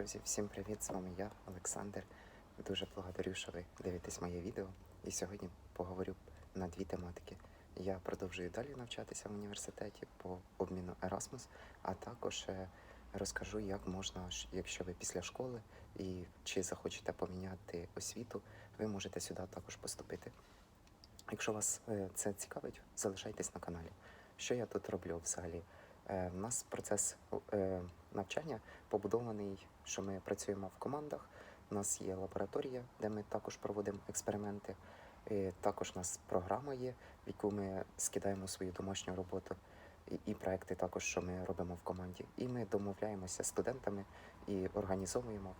Друзі, всім привіт! З вами я, Олександр. Дуже благодарю, що ви дивитесь моє відео. І сьогодні поговорю на дві тематики. Я продовжую далі навчатися в університеті по обміну Erasmus, а також е, розкажу, як можна, якщо ви після школи і чи захочете поміняти освіту, ви можете сюди також поступити. Якщо вас е, це цікавить, залишайтесь на каналі. Що я тут роблю взагалі? Е, У нас процес е, навчання побудований, що ми працюємо в командах. У нас є лабораторія, де ми також проводимо експерименти. І також у нас програма є, в яку ми скидаємо свою домашню роботу, і, і проекти також, що ми робимо в команді. І ми домовляємося студентами і організовуємо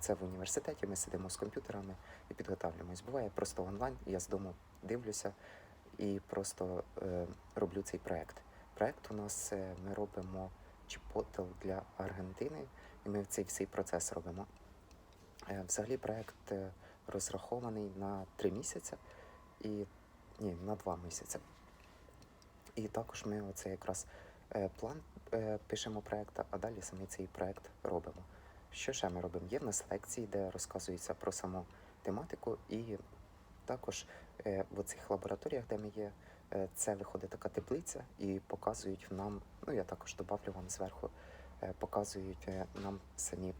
це в університеті. Ми сидимо з комп'ютерами і підготовлюємось. Буває просто онлайн, я з дому дивлюся і просто е, роблю цей проект. Проект у нас е, ми робимо чіпотел для Аргентини, і ми цей всей процес робимо. Е, Взагалі проект е, розрахований на три місяці і ні, на два місяці. І також ми оце якраз план пишемо проекту, а далі саме цей проект робимо. Що ще ми робимо? Є в нас лекції, де розказується про саму тематику, і також в цих лабораторіях, де ми є, це виходить така теплиця, і показують нам, ну я також добавлю вам зверху, е, показують е, нам самі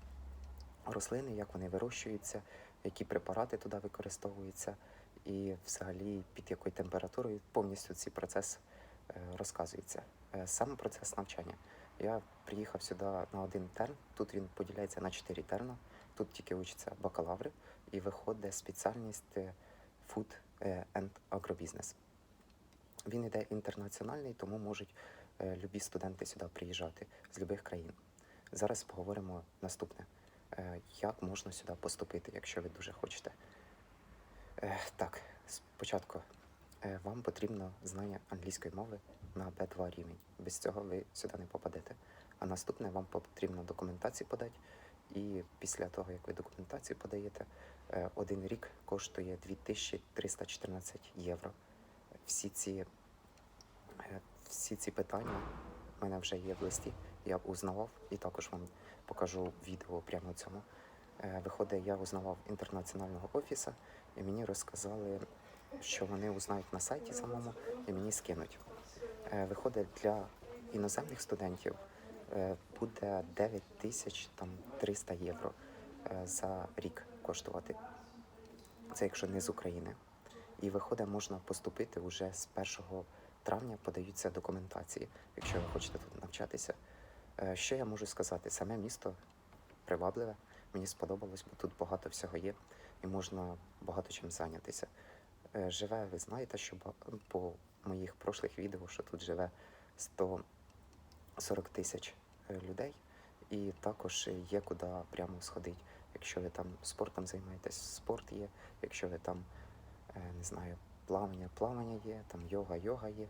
рослини, як вони вирощуються, які препарати туди використовуються, і взагалі під якою температурою повністю цей процес е, розказується. Е, Саме процес навчання. Я приїхав сюди на один терн. Тут він поділяється на чотири терна. Тут тільки учаться бакалаври, і виходить спеціальність е, Food е, and Agribusiness. Він іде інтернаціональний, тому можуть е, любі студенти сюди приїжджати з будь-яких країн. Зараз поговоримо наступне. Е, Як можна сюди поступити, якщо ви дуже хочете? Е, Так, спочатку е, вам потрібно знання англійської мови на B2 рівень. Без цього ви сюди не попадете. А наступне вам потрібно документацію подати. І після того, як ви документацію подаєте, е, один рік коштує 2314 євро. Всі ці, е, всі ці питання в мене вже є в листі. Я узнавав і також вам покажу відео прямо цьому. Е, Виходить, я узнавав інтернаціонального офісу, і мені розказали, що вони узнають на сайті самому і мені скинуть. Е, Виходить, для іноземних студентів буде 9 тисяч там 300 євро за рік коштувати. Це якщо не з України. І виходить, можна поступити вже з 1 травня подаються документації, якщо ви хочете тут навчатися. Е, Що я можу сказати? Саме місто привабливе, мені сподобалось, бо тут багато всього є і можна багато чим зайнятися. Е, Живе, ви знаєте, що по моїх прошлих відео, що тут живе 140 тисяч е, людей, і також є куди прямо сходити. Якщо ви там спортом займаєтесь, спорт є, якщо ви там, не знаю, плавання, плавання є, там йога, йога є.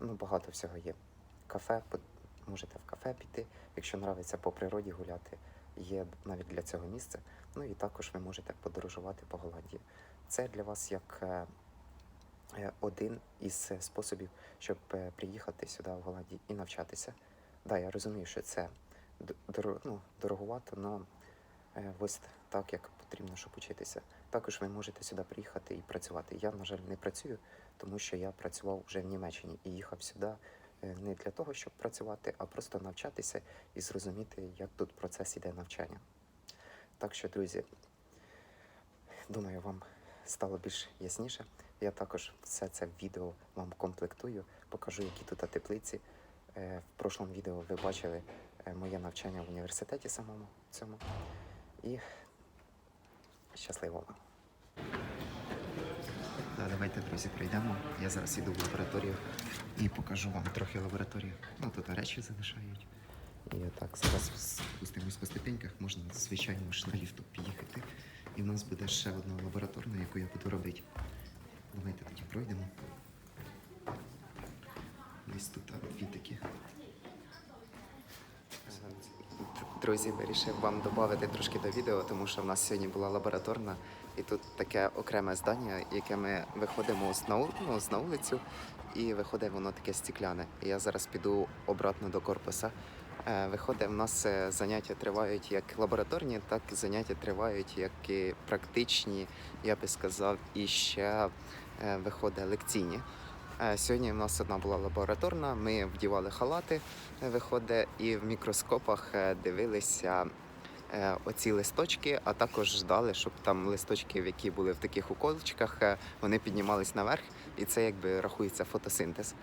Ну, багато всього є. Кафе, можете в кафе піти, якщо нравиться по природі гуляти, є навіть для цього місце. Ну і також ви можете подорожувати по Голландії. Це для вас як е, е, один із е, способів, щоб е, приїхати сюди в Голландію і навчатися. Да, я розумію, що це дор- ну, дороговато, але ось так, як потрібно, щоб учитися. Також ви можете сюди приїхати і працювати. Я, на жаль, не працюю, тому що я працював вже в Німеччині і їхав сюди е, не для того, щоб працювати, а просто навчатися і зрозуміти, як тут процес іде навчання. Так що, друзі, думаю, вам стало більш ясніше. Я також все це відео вам комплектую, покажу, які тут теплиці. Е, В прошлому відео ви бачили е, моє навчання в університеті самому цьому. І щасливо вам. Так, давайте, друзі, прийдемо. Я зараз іду в лабораторію і покажу вам трохи лабораторію. Ну, тут речі залишають. І так, зараз спустимось по ступеньках, можна, звичайно ж, на ліфту під'їхати. І в нас буде ще одна лабораторна, яку я буду робити. Давайте тоді пройдемо. Десь тут дві такі. Друзі, вирішив вам додати трошки до відео, тому що в нас сьогодні була лабораторна, і тут таке окреме здання, яке ми виходимо з на, ну, з на вулицю, і виходить воно таке стікляне. І я зараз піду обратно до корпуса, Е, Виходить, в нас е, заняття тривають як лабораторні, так і заняття тривають як і практичні, я би сказав, і ще е, виходить лекційні. Е, Сьогодні в нас одна була лабораторна, ми вдівали халати, виходить, і в мікроскопах дивилися оці листочки, а також ждали, щоб там листочки, які були в таких уколочках, е, вони піднімались наверх, і це якби рахується фотосинтез.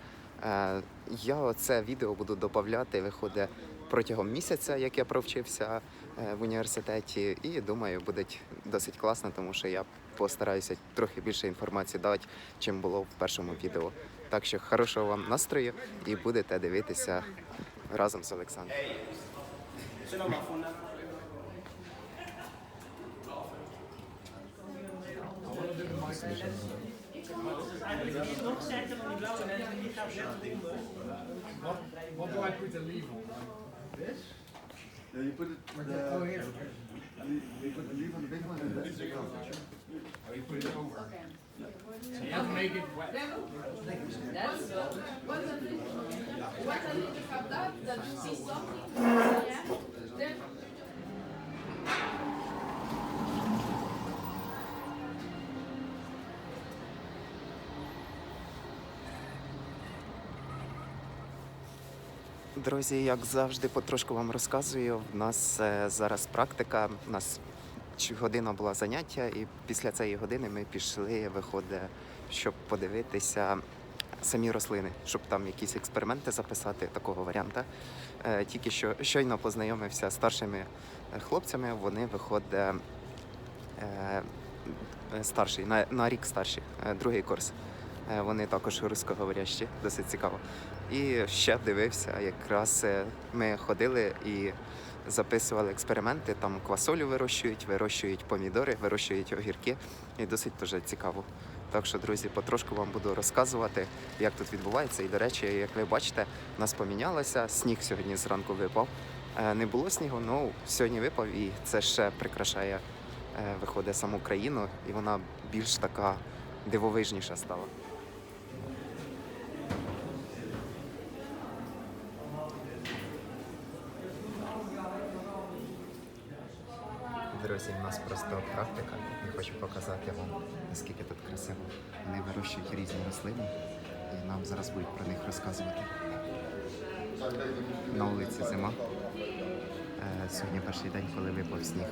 Е, Я оце відео буду додавати, виходить протягом місяця, як я провчився е, в університеті, і думаю, буде досить класно, тому що я постараюся трохи більше інформації дати, чим було в першому відео. Так що хорошого вам настрою і будете дивитися разом з Олександром. What do I put the leaf on? This? Yeah, you put it. Oh, Uh, here. you, you put the leaf on the big one and then the. Oh, you put it over. So you have to make it wet. That's Once I to have that, that you see something, yeah, Друзі, як завжди, потрошку вам розказую. В нас е, зараз практика. У нас година була заняття, і після цієї години ми пішли, виходить, щоб подивитися самі рослини, щоб там якісь експерименти записати такого варіанта. Е, Тільки що щойно познайомився з старшими хлопцями. Вони виходить е, старший, на, на рік старші, е, другий курс. Е, Вони також русскоговорящі, досить цікаво. І ще дивився, якраз е, ми ходили і записували експерименти. Там квасолю вирощують, вирощують помідори, вирощують огірки. І досить дуже цікаво. Так що, друзі, потрошку вам буду розказувати, як тут відбувається. І, до речі, як ви бачите, у нас помінялося. Сніг сьогодні зранку випав. Е, Не було снігу, ну сьогодні випав, і це ще прикрашає, виходить саму країну, і вона більш така дивовижніша стала. Друзі, у нас просто практика. Я хочу показати вам, наскільки тут красиво. Вони вирощують різні рослини, і нам зараз будуть про них розказувати. На вулиці зима. Е, Сьогодні перший день, коли випав сніг.